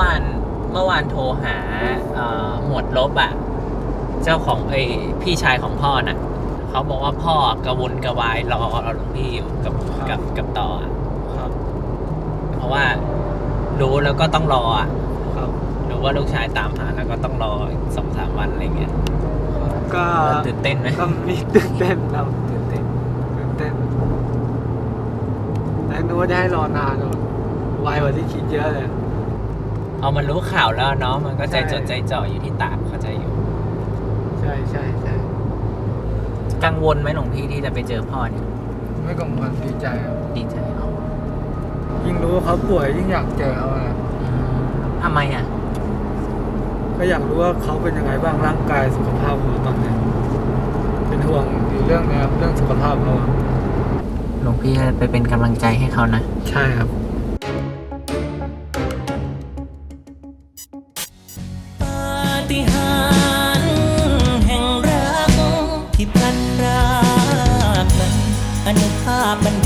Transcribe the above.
วานเมื่อวานโทรหาเอ่อหมวดลบอะเจ้าของเอยพี่ชายของพ่อน่ะเขาบอกว่าพ่อกระวนกระวายรอหลวงพี่อยู่กับกับกับต่ออะครับเพราะว่ารู้แล้วก็ต้องรออะครับรู้ว่าลูกชายตามหาแล้วก็ต้องรออีกสองสามวันอะไรเงี้ยก็ตื่นเต้นไหมก็มีตื่นเต้นครับตื่นเต้นตื่นเต้นแต่นึกว่าจะให้รอนานเลยไวกว่าที่คิดเยอะเลย เอามันรู้ข่าวแล้วเนาะมันก็ใจใช่จดใจจ่ออยู่ที่ตากเข้าใจอยู่ ใช่ใช่ใช่กังวลไหมหลวงพี่ที่จะไปเจอพ่อเนี่ยไม่กังวลดีใจครับดีใจเอายิ่งรู้ว่าเขาป่วยยิ่งอยากเจอเขาอะอืมทำไมอะ ก็อยากรู้ว่าเขาเป็นยังไงบ้างร่างกายสุขภาพเขาตอนนี้เป็นห่วงอยู่เรื่องเนี้ยครับเรื่องสุขภาพเขาอะหลวงพี่ไปเป็นกำลังใจให้เขานะ ใช่ครับ ที่พลันรากมันอนุภาพมัน